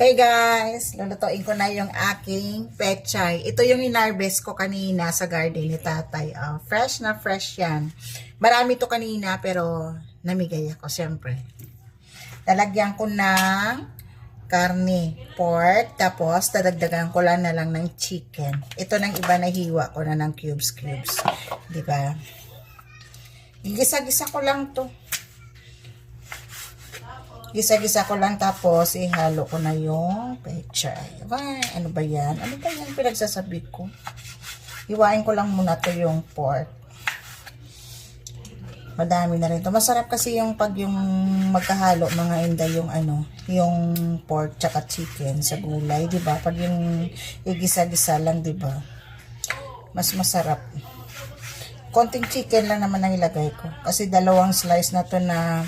Hey guys! Lulutuin ko na yung aking pechay. Ito yung inarbest ko kanina sa garden ni tatay. Oh, fresh na fresh yan. Marami to kanina pero namigay ako syempre. Lalagyan ko ng karne, pork, tapos dadagdagan ko lang na lang ng chicken. Ito nang iba na hiwa ko na ng cubes cubes. Di ba? Gisa-gisa ko lang to. Gisa-gisa ko lang tapos ihalo ko na yung pechay. Ay, ano ba yan? Ano ba yan pinagsasabi ko? Hiwain ko lang muna to yung pork. Madami na rin to. Masarap kasi yung pag yung magkahalo mga inday yung ano, yung pork tsaka chicken sa gulay, 'di ba? Pag yung igisa-gisa lang, 'di ba? Mas masarap. Konting chicken lang naman ang ilagay ko. Kasi dalawang slice na to na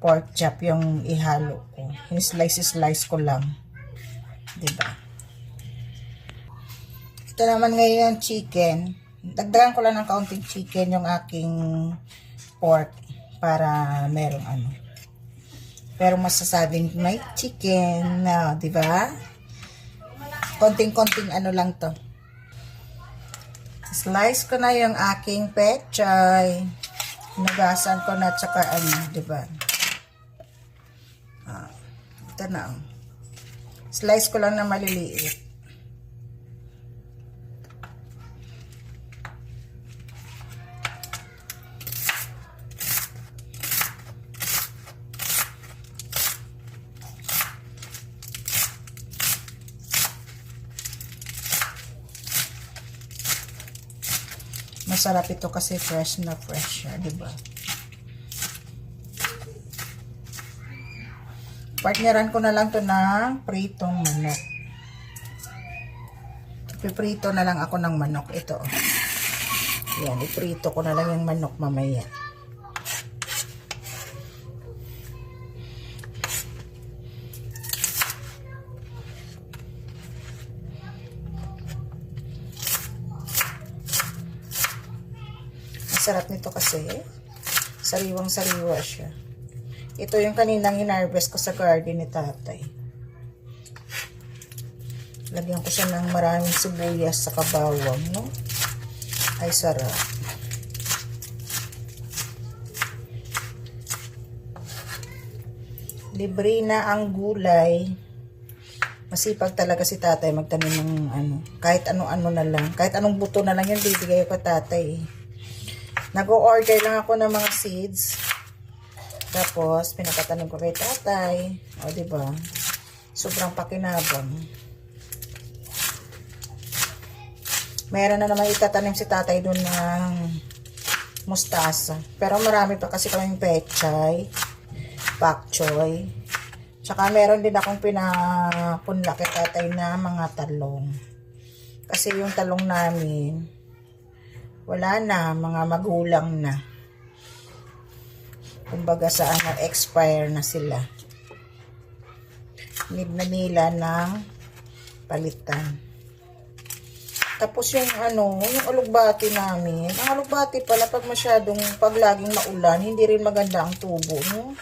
pork chop yung ihalo ko. Yung slice-slice ko lang. ba? Ito naman ngayon chicken. Dagdagan ko lang ng kaunting chicken yung aking pork para merong ano. Pero masasabing may chicken na, 'di ba? Konting-konting ano lang 'to. Slice ko na yung aking pechay. Hinugasan ko na tsaka ano, 'di ba? Ito na. oh. Slice ko lang na maliliit. Masarap ito kasi fresh na fresh siya, di ba? Partneran ko na lang to ng pritong manok. Piprito na lang ako ng manok. Ito. oh. Yan, iprito ko na lang yung manok mamaya. Masarap nito kasi sariwang sariwa siya. Ito yung kaninang hinarvest ko sa garden ni tatay. Lagyan ko siya ng maraming sibuyas sa kabawang, no? Ay, sarap. Libre na ang gulay. Masipag talaga si tatay magtanim ng ano, kahit ano-ano na lang. Kahit anong buto na lang yan, bibigay ko tatay. Nag-o-order lang ako ng mga seeds. Tapos, pinapatanim ko kay tatay. O, di ba? Sobrang pakinabang. Meron na naman itatanim si tatay doon ng mustasa. Pero marami pa kasi kaming pechay, pak choy. Tsaka meron din akong pinapunla kay tatay na mga talong. Kasi yung talong namin, wala na, mga magulang na. Kumbaga sa ano, expire na sila. Need na nila ng palitan. Tapos yung ano, yung alugbati namin, ang alugbati pala pag masyadong, pag laging maulan, hindi rin maganda ang tubo, no?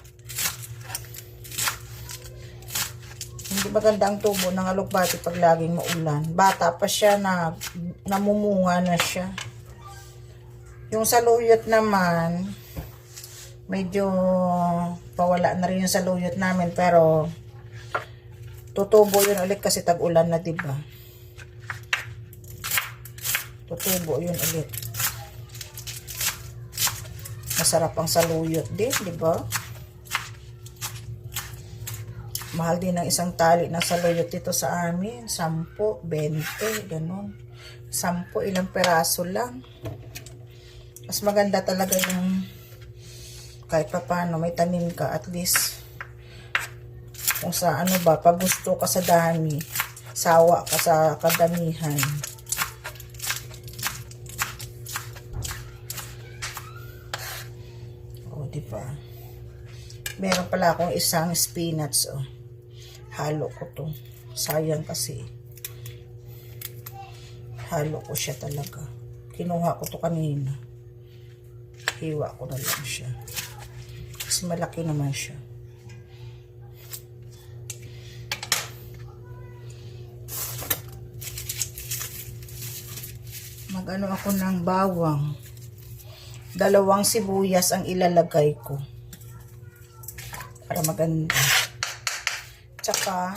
Hindi maganda ang tubo ng alugbati pag laging maulan. Bata pa siya na namumunga na siya. Yung saluyot naman, medyo pawala na rin yung saluyot namin pero tutubo yun ulit kasi tag-ulan na, 'di ba? Tutubo yun ulit. Masarap ang saluyot din, 'di ba? Mahal din ang isang tali ng saluyot dito sa amin. 10, 20, ganun. 10, ilang peraso lang. Mas maganda talaga yung kahit pa paano may tanim ka at least kung sa ano ba pag gusto ka sa dami sawa ka sa kadamihan. O di ba? Meron pala akong isang spinach oh. Halo ko to. Sayang kasi. Halo ko siya talaga. Kinuha ko to kanina. Hiwa ko na lang siya Malaki naman siya. Magano ako ng bawang. Dalawang sibuyas ang ilalagay ko. Para maganda. Tsaka,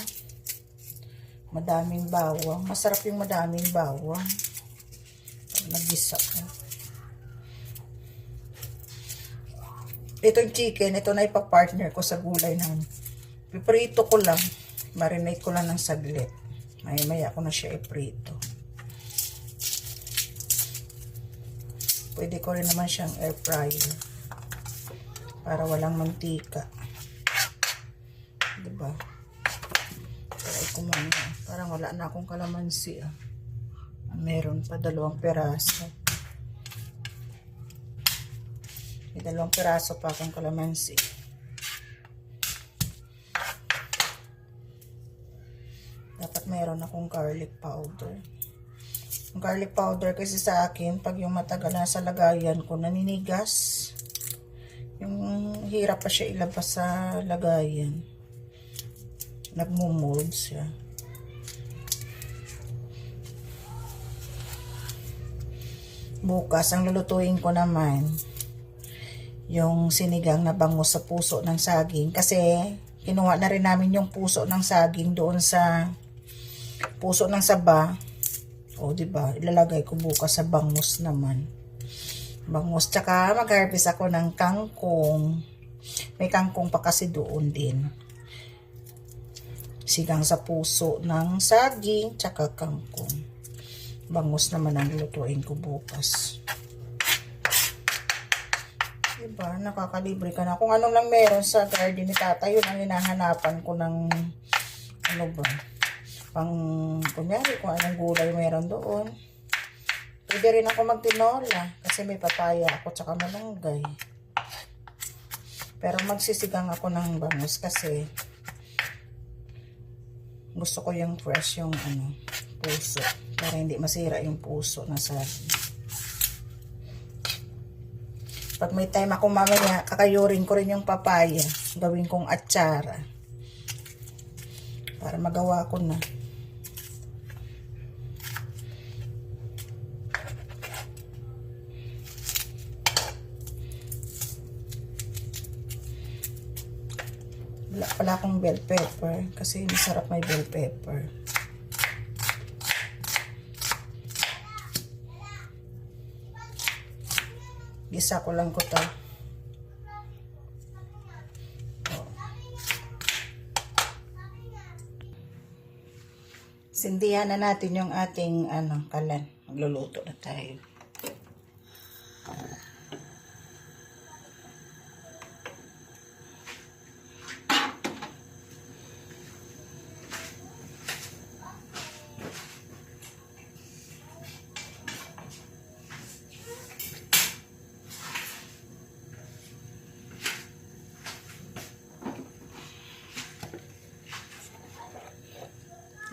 madaming bawang. Masarap yung madaming bawang. Nag-isa ko. Itong chicken, ito na ipapartner ko sa gulay na Piprito ko lang. Marinate ko lang ng saglit. Maya-maya ko na siya iprito. Pwede ko rin naman siyang air fryer. Para walang mantika. Diba? Try ko muna. Parang wala na akong kalamansi ah. Meron pa dalawang peraso. May dalawang peraso pa akong kalamansi. Dapat meron akong garlic powder. Yung garlic powder kasi sa akin, pag yung matagal na sa lagayan ko, naninigas. Yung hirap pa siya ilabas sa lagayan. Nagmumold siya. Bukas, ang lulutuin ko naman, yung sinigang na bangus sa puso ng saging. Kasi, kinuha na rin namin yung puso ng saging doon sa puso ng saba. O, di ba? Ilalagay ko bukas sa bangus naman. Bangus. Tsaka, mag-harvest ako ng kangkong. May kangkong pa kasi doon din. Sigang sa puso ng saging, tsaka kangkong. Bangus naman ang lutuin ko bukas. Diba? Nakakalibre ka na. Kung ano lang meron sa garden ni tata, yun ang hinahanapan ko ng ano ba? Pang, kunyari, kung anong gulay meron doon. Pwede rin ako magtinola kasi may papaya ako tsaka malunggay. Pero magsisigang ako ng bangus kasi gusto ko yung fresh yung ano, puso para hindi masira yung puso na saging. Pag may time ako mamaya, kakayurin ko rin yung papaya. Gawin kong atsara. Para magawa ko na. Wala pala akong bell pepper. Kasi masarap may bell pepper. Gisa ko lang ko to. Sindihan na natin yung ating ano, kalan. Magluluto na tayo.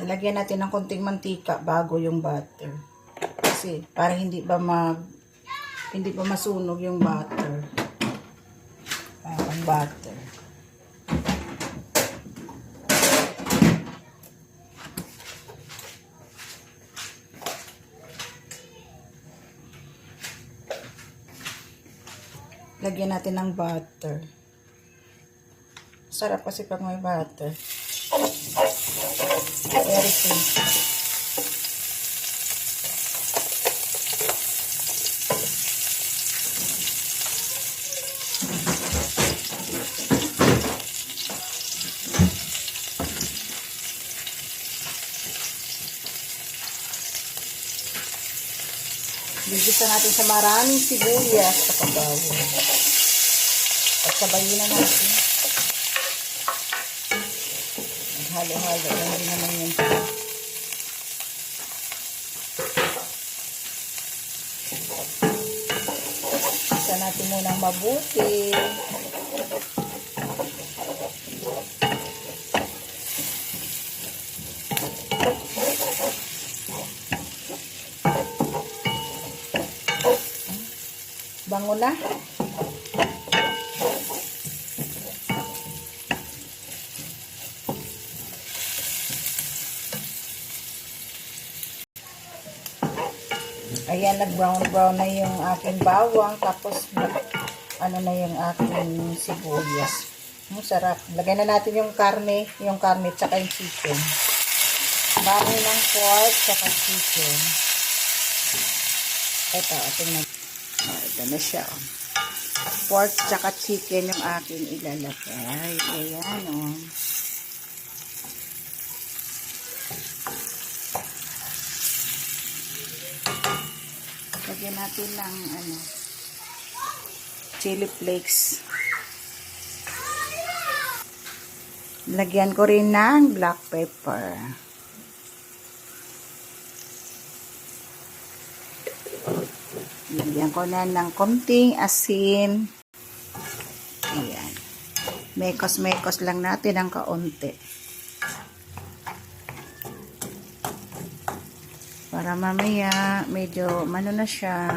Ilagyan natin ng konting mantika bago yung butter. Kasi para hindi ba mag hindi ba masunog yung butter. Ah, ang butter. Lagyan natin ng butter. Sarap kasi pag may butter. Very tasty. Bigisa natin sa maraming sibuyas sa pagbawo. At sabayin na natin. Halo-halo lang din naman yun. Isa natin munang mabuti. Bango na. Ayan, nag-brown-brown na yung aking bawang. Tapos, ano na yung aking sibuyas. Ang sarap. Lagay na natin yung karne, yung karne, tsaka yung chicken. Karne ng pork, tsaka chicken. Ito, tingnan. Oh, ito na siya. Oh. Pork, tsaka chicken yung aking ilalagay. Ayan, oh. Lagyan natin ng ano, chili flakes. Lagyan ko rin ng black pepper. Lagyan ko na ng konting asin. Ayan. Mekos-mekos lang natin ang kaunti. Para mamaya, medyo, mano na siya.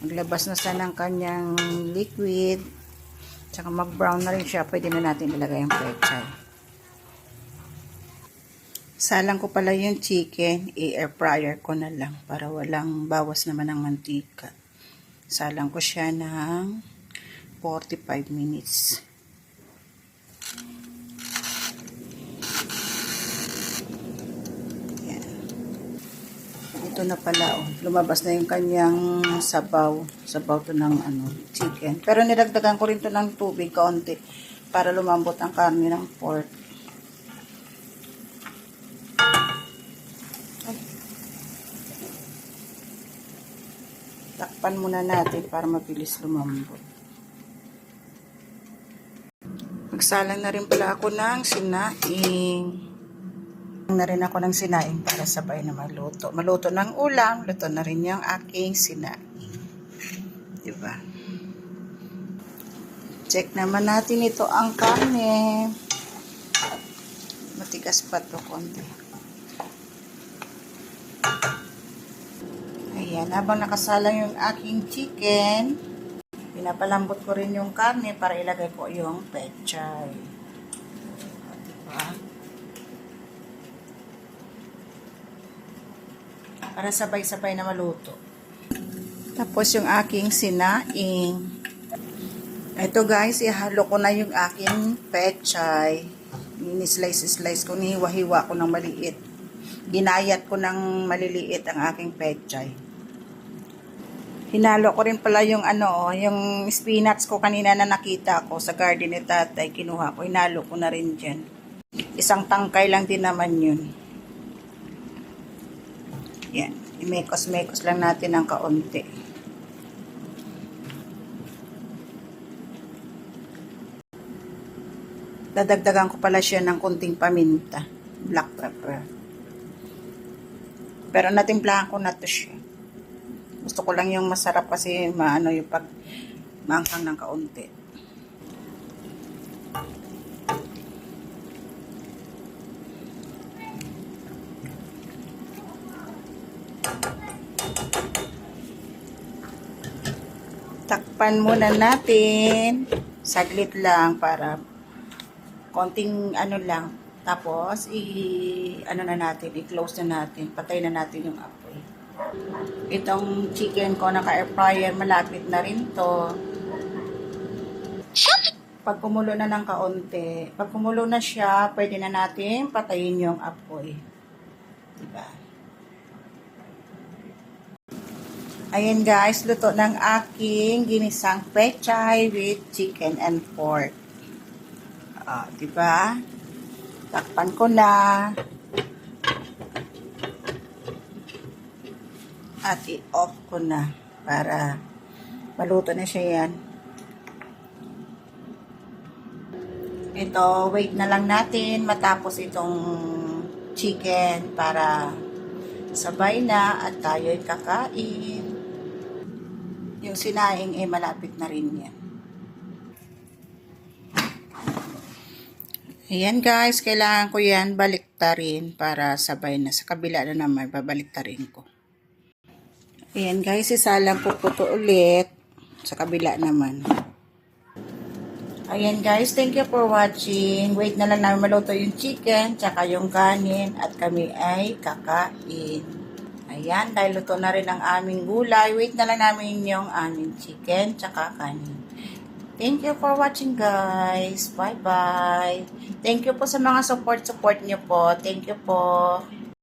Maglabas na siya ng kanyang liquid. Tsaka mag-brown na rin siya. Pwede na natin ilagay ang pechay. Salang ko pala yung chicken, i-air fryer ko na lang para walang bawas naman ng mantika. Salang ko siya ng 45 minutes. Ito na pala, oh. lumabas na yung kanyang sabaw. Sabaw to ng ano, chicken. Pero nilagdagan ko rin to ng tubig kaunti para lumambot ang karne ng pork. Takpan muna natin para mabilis lumambot. Magsalang na rin pala ako ng sinaing. Na rin ako ng sinaing para sabay na maluto. Maluto ng ulam, luto na rin yung aking sinaing. Diba? Check naman natin ito ang karne. Matigas pa to konti. Ayan, habang nakasalang yung aking chicken, pinapalambot ko rin yung karne para ilagay ko yung pechay. Diba? Para sabay-sabay na maluto. Tapos yung aking sinaing. Ito guys, ihalo ko na yung aking pechay. Ni-slice-slice ko, nihiwa-hiwa ko ng maliit. Ginayat ko ng maliliit ang aking pechay. Hinalo ko rin pala yung ano, yung spinach ko kanina na nakita ko sa garden ni tatay. Kinuha ko, hinalo ko na rin dyan. Isang tangkay lang din naman yun. Yan. Imekos-mekos lang natin ng kaunti. Dadagdagan ko pala siya ng kunting paminta. Black pepper. Pero natimplahan ko na to siya. Gusto ko lang yung masarap kasi maano yung pag maanghang ng kaunti. Takpan muna natin. Saglit lang para konting ano lang. Tapos, i ano na natin, i-close na natin. Patay na natin yung apoy. Itong chicken ko naka-air fryer, malapit na rin to. Pag kumulo na ng kaunti, pag kumulo na siya, pwede na natin patayin yung apoy. Diba? Ayan guys, luto ng aking ginisang pechay with chicken and pork. Ah, diba? Takpan ko na. At i-off ko na para maluto na siya yan. Ito, wait na lang natin matapos itong chicken para sabay na at tayo'y kakain. Yung sinaing eh malapit na rin yan. Ayan guys, kailangan ko yan baliktarin para sabay na. Sa kabila na naman, babaliktarin ko. Ayan guys, isalang ko po to ulit. Sa kabila naman. Ayan guys, thank you for watching. Wait na lang namin maluto yung chicken, tsaka yung kanin, at kami ay kakain. Ayan. Dahil luto na rin ang aming gulay. Wait na lang namin yung aming chicken tsaka kanin. Thank you for watching guys. Bye-bye. Thank you po sa mga support-support niyo po. Thank you po.